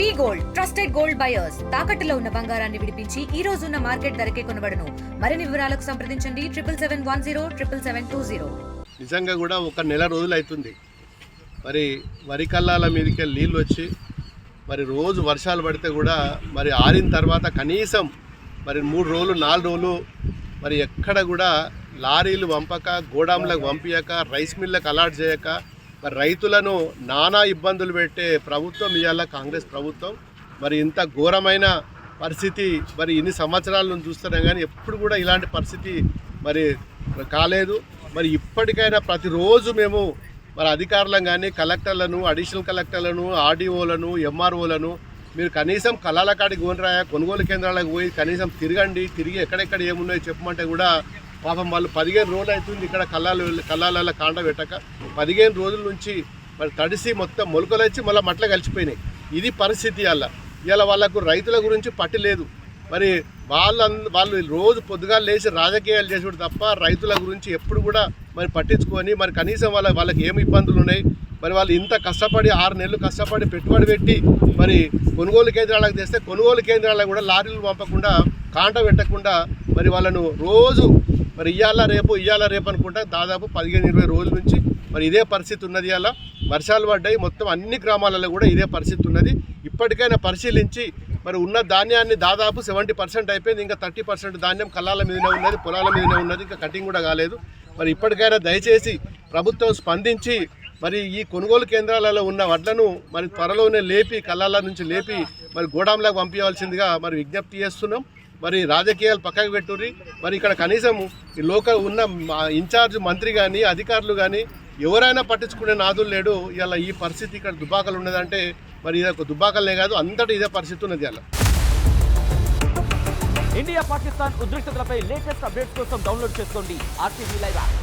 V gold trusted gold buyers. తాకట్టులో ఉన్న బంగారాన్ని విడిపించి ఈ రోజు ఉన్న మార్కెట్ ధరకే కొనబడను. మరిన్ని వివరాలకు సంప్రదించండి. Triple seven one zero triple seven two zero. నిజంగా కూడా ఒక నెల రోజులు అవుతుంది మరి వరి కల్లాల మీదకి నీళ్ళు వచ్చి మరి రోజు వర్షాలు పడితే కూడా మరి ఆరిన తర్వాత కనీసం మరి మూడు రోజులు నాలుగు రోజులు మరి ఎక్కడ కూడా లారీలు పంపక గోడాంలకు పంపించక రైస్ మిల్లకు అలాట్ చేయక మరి రైతులను నానా ఇబ్బందులు పెట్టే ప్రభుత్వం ఇవాళ కాంగ్రెస్ ప్రభుత్వం. మరి ఇంత ఘోరమైన పరిస్థితి మరి ఇన్ని సంవత్సరాలను చూస్తున్నాం కానీ ఎప్పుడు కూడా ఇలాంటి పరిస్థితి మరి కాలేదు. మరి ఇప్పటికైనా ప్రతిరోజు మేము మరి అధికారులను కానీ కలెక్టర్లను అడిషనల్ కలెక్టర్లను ఆర్డీఓలను ఎంఆర్ఓలను మీరు కనీసం కళాల కాడికి కొనరాయా కొనుగోలు కేంద్రాలకు పోయి కనీసం తిరగండి తిరిగి ఎక్కడెక్కడ ఏమున్నాయో చెప్పమంటే కూడా పాపం వాళ్ళు పదిహేను రోజులు అవుతుంది ఇక్కడ కళ్ళాలు కళ్ళాలలో కాండ పెట్టక. పదిహేను రోజుల నుంచి మరి తడిసి మొత్తం మొలకలు వచ్చి మళ్ళీ మట్ల కలిసిపోయినాయి. ఇది పరిస్థితి అలా. ఇలా వాళ్ళకు రైతుల గురించి పట్టి లేదు. మరి వాళ్ళ వాళ్ళు రోజు పొద్దుగా లేచి రాజకీయాలు చేసేవాడు తప్ప రైతుల గురించి ఎప్పుడు కూడా మరి పట్టించుకొని మరి కనీసం వాళ్ళ వాళ్ళకి ఏమి ఇబ్బందులు ఉన్నాయి? మరి వాళ్ళు ఇంత కష్టపడి ఆరు నెలలు కష్టపడి పెట్టుబడి పెట్టి మరి కొనుగోలు కేంద్రాలకు తెస్తే కొనుగోలు కేంద్రాలకు కూడా లారీలు పంపకుండా కాంట పెట్టకుండా మరి వాళ్ళను రోజు మరి ఇయ్యాల రేపు ఇయ్యాల రేపు అనుకుంటా దాదాపు పదిహేను ఇరవై రోజుల నుంచి మరి ఇదే పరిస్థితి ఉన్నది అలా వర్షాలు పడ్డాయి. మొత్తం అన్ని గ్రామాలలో కూడా ఇదే పరిస్థితి ఉన్నది. ఇప్పటికైనా పరిశీలించి మరి ఉన్న ధాన్యాన్ని దాదాపు సెవెంటీ పర్సెంట్ అయిపోయింది. ఇంకా థర్టీ పర్సెంట్ ధాన్యం కళ్ళాల మీదనే ఉన్నది పొలాల మీదనే ఉన్నది. ఇంకా కటింగ్ కూడా కాలేదు. మరి ఇప్పటికైనా దయచేసి ప్రభుత్వం స్పందించి మరి ఈ కొనుగోలు కేంద్రాలలో ఉన్న వడ్లను మరి త్వరలోనే లేపి కళ్ళాల నుంచి లేపి మరి గోడాంలకు పంపించవలసిందిగా మరి విజ్ఞప్తి చేస్తున్నాం. మరి రాజకీయాలు పక్కకు పెట్టుర్రి. మరి ఇక్కడ కనీసం ఈ లోకల్ ఉన్న ఇన్ఛార్జ్ మంత్రి కానీ అధికారులు కానీ ఎవరైనా పట్టించుకునే నాదులు లేడు. ఇలా ఈ పరిస్థితి ఇక్కడ దుబాకలు ఉన్నదంటే మరి ఇది ఒక దుబాకలనే కాదు అంతటి ఇదే పరిస్థితి ఉన్నది అలా ఇండియా పాకిస్తాన్ ఉద్రిక్తతలపై లేటెస్ట్ అప్డేట్స్ కోసం డౌన్లోడ్ చేసుకోండి. RTV live app.